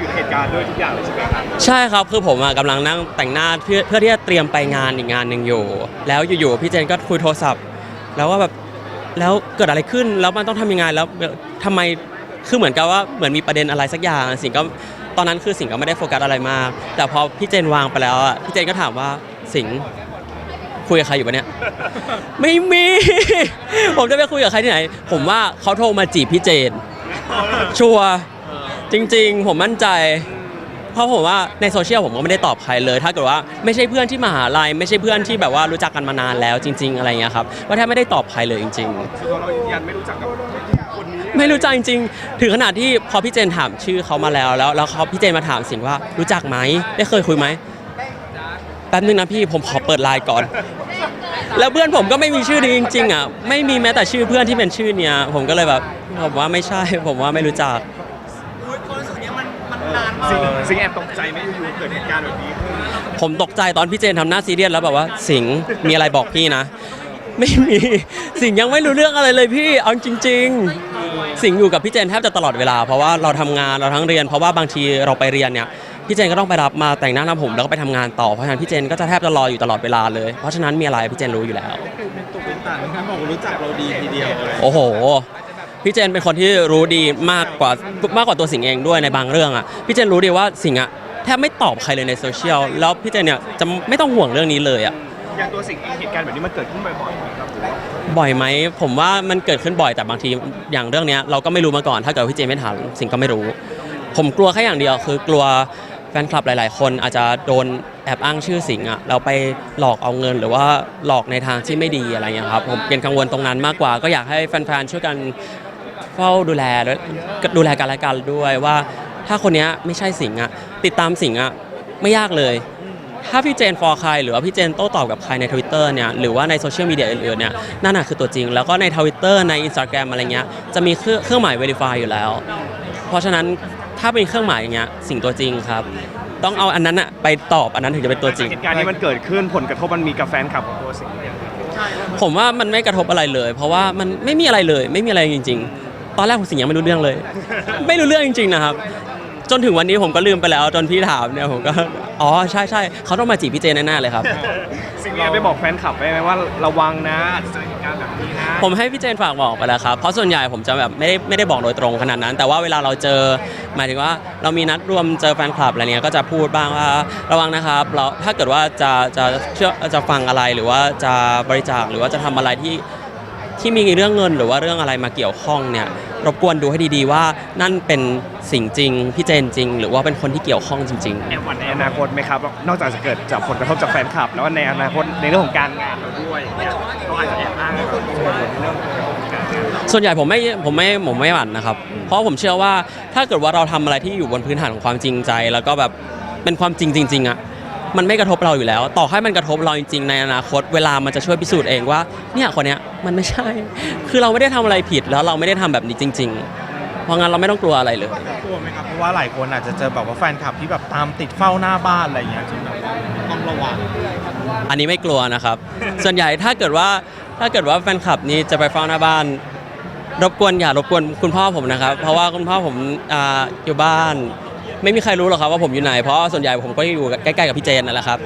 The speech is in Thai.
อยู่ในเหตุการณ์ด้วยทุกอย่างเลยใช่ไหมครับใช่ครับคือผมอะกำลังนั่งแต่งหน้าเพื่อเพื่อที่จะเตรียมไปงานอีกงานหนึ่งอยู่ แล้วอยู่ๆพี่เจนก็คุยโทรศัพท์ แล้วว่าแบบแล้วเกิดอะไรขึ้นแล้วมันต้องทำยังไงแล้วทำไมคือเหมือนกับว่าเหมือนมีประเด็นอะไรสักอย่างสิงก็ตอนนั้นคือสิงก็ไม่ได้โฟกัสอะไรมาก แต่พอพี่เจนวางไปแล้วอะพี่เจนก็ถามว่าสิงคุยกับใครอยู่ปะเนี่ย ไม่มี ผมจะไปคุยกับใครที่ไหน ผมว่าเขาโทรมาจีบพี่เจนชัวร์ จริง ๆ ผมมั่นใจ เพราะผมว่าในโซเชียลผมก็ไม่ได้ตอบใครเลย ถ้าเกิดว่าไม่ใช่เพื่อนที่มหาลัยไม่ใช่เพื่อนที่แบบว่ารู้จักกันมานานแล้วจริง ๆ อะไรเงี้ยครับว่าแทบไม่ได้ตอบใครเลยจริง ๆ ส่วนตัวเรายืนยันไม่รู้จักกับคนนี้ไม่รู้จักจริงๆ ถึงขนาดที่พอพี่เจนถามชื่อเขามาแล้วแล้วแล้วเขาพี่เจนมาถามสิงว่ารู้จักไหมได้เคยคุยไหมแป๊บนึงนะพี่ผมขอเปิดไลน์ก่อน แล้วเพื่อนผมก็ไม่มีชื่อนี้จริงๆอะไม่มีแม้แต่ชื่อเพื่อนที่เป็นชื่อเนี้ยผมก็เลยแบบผมว่าไม่ใช่ ผมว่าไม่รู้จัก สิงสิงแอบตกใจไหมอยู่ๆเกิดเหตุการณ์แบบนี้ขึ้นผมตกใจตอนพี่เจนทำหน้าซีเรียสแล้วแบบว่า สิงห์มีอะไรบอกพี่นะ ไม่มี สิงห์ยังไม่รู้เรื่องอะไรเลยพี่เอาจริง ๆ สิงห์อยู่กับพี่เจนแทบจะตลอดเวลา เพราะว่าเราทำงานเราทั้งเรียน เพราะว่าบางทีเราไปเรียนเนี่ยพี่เจนก็ต้องไปรับมาแต่งหน้าทำผมแล้วก็ไปทำงานต่อเพราะฉะนั้นพี่เจนก็จะแทบจะรออยู่ตลอดเวลาเลยเพราะฉะนั้นมีอะไรพี่เจนรู้อยู่แล้ว เป็นตุเป็นตานะครับบอกรู้จักเราดีทีเดียวเลยโอ้โห พี่เจนเป็นคนที่รู้ดีมากกว่ามากกว่าตัวสิงห์เองด้วยในบางเรื่องอะพี่เจนรู้ดีว่าสิงห์อะแทบไม่ตอบใครเลยในโซเชียลแล้วพี่เจนเนี่ยจะไม่ต้องห่วงเรื่องนี้เลยอะอย่างตัวสิงเองเหตุการณ์แบบนี้มันเกิดขึ้นบ่อยๆไหมครับหรือว่าบ่อยไหมผมว่ามันเกิดขึ้นบ่อยแต่บางทีอย่างเรื่องเนี้ยเราก็ไม่รู้มาก่อน ถ้าเกิดพี่เจนไม่ถามสิงห์ก็ไม่รู้ ผมกลัวแค่อย่างเดียว คือกลัวแฟนคลับหลาย ๆ คนอาจจะโดนแอบอ้างชื่อสิงห์อะเราไปหลอกเอาเงินหรือว่าหลอกในทางที่ไม่ดีอะไรเงี้ยครับผมเป็นกังวลตรงนั้นมากกว่า ก็อยากให้แฟนๆช่วยกัน เฝ้าดูแลและดูแลกันและกันด้วยว่า ถ้าคนเนี้ยไม่ใช่สิงห์อะติดตามสิงห์อะไม่ยากเลย ถ้าพี่เจนฟอร์ใคร หรือว่าพี่เจนโต้ตอบกับใครใน Twitter เนี่ยหรือว่าในโซเชียลมีเดียอื่นๆเนี่ยนั่นน่ะคือตัวจริง แล้วก็ใน Twitter ใน Instagram อะไรเงี้ยจะมีเครื่องเครื่องหมาย Verify อยู่แล้ว เพราะฉะนั้นถ้าเป็นเครื่องหมายอย่างเงี้ยสิ่งตัวจริงครับ ต้องเอาอันนั้นอะไปตอบอันนั้นถึงจะเป็นตัวจริง เหตุการณ์นี้มันเกิดขึ้นผลกระทบมันมีกับแฟนคลับของตัวสิงห์เนี่ยผมว่ามันไม่กระทบอะไรเลย เพราะว่ามันไม่มีอะไรเลย ไม่มีอะไรจริง ๆ ตอนแรกผมสิงห์ยังไม่รู้เรื่องเลย ไม่รู้เรื่องจริง ๆ นะครับ จนถึงวันนี้ผมก็ลืมไปแล้ว จนพี่ถามเนี่ยผมก็อ๋อใช่ใช่เขาต้องมาจีบพี่เจนแน่ๆเลยครับ สิงห์เนี่ยไปบอกแฟนคลับไปไหมว่าระวังนะอาจจะเจอเหตุการณ์แบบนี้นะ ผมให้พี่เจนฝากบอกไปแล้วครับ เพราะส่วนใหญ่ผมจะแบบไม่ได้ไม่ได้บอกโดยตรงขนาดนั้น แต่ว่าเวลาเราเจอ หมายถึงว่าเรามีนัดรวมเจอแฟนคลับอะไรเนี้ยก็จะพูดบ้างว่าระวังนะครับ เราถ้าเกิดว่าจะจะเชื่อจะฟังอะไรหรือว่าจะบริจาคหรือว่าจะทำอะไรที่ ที่มีเรื่องเงินหรือว่าเรื่องอะไรมาเกี่ยวข้องเนี่ยรบกวนดูให้ดีๆว่านั่นเป็นสิ่งจริงพี่เจนจริง หรือว่าเป็นคนที่เกี่ยวข้องจริงๆแอบหวั่นในอนาคตไหมครับ นอกจากจะเกิดจากผลกระทบจากแฟนคลับ แล้วก็ในอนาคตในเรื่องของการงานเราด้วยเนี่ยเขาอาจจะแอบอ้างในเรื่องของการงานเราส่วนใหญ่ผมไม่ผมไม่ผมไม่หวั่นนะครับ เพราะผมเชื่อว่าถ้าเกิดว่าเราทำอะไรที่อยู่บนพื้นฐานของความจริงใจ แล้วก็แบบเป็นความจริงจริงๆอะ มันไม่กระทบเราอยู่แล้ว ต่อให้มันกระทบเราจริงๆในอนาคต เวลามันจะช่วยพิสูจน์เองว่า เนี่ยคนเนี้ยมันไม่ใช่ คือเราไม่ได้ทำอะไรผิดแล้วเราไม่ได้ทำแบบนี้จริง ๆ เพราะงั้นเราไม่ต้องกลัวอะไรเลยกลัวไหมครับเพราะว่าหลายคนอาจจะเจอแบบว่าแฟนคลับที่แบบตามติดเฝ้าหน้าบ้านอะไรอย่างเงี้ยจนแบบว่าต้องระวังอันนี้ไม่กลัวนะครับ ส่วนใหญ่ถ้าเกิดว่าถ้าเกิดว่าแฟนคลับนี้จะไปเฝ้าหน้าบ้านรบกวนอย่ารบกวนคุณพ่อผมนะครับ เพราะว่าคุณพ่อผมอ่าอยู่บ้าน ไม่มีใครรู้หรอกครับว่าผมอยู่ไหนเพราะส่วนใหญ่ผมก็อยู่ใกล้ๆกับพี่เจนนั่นแหละครับ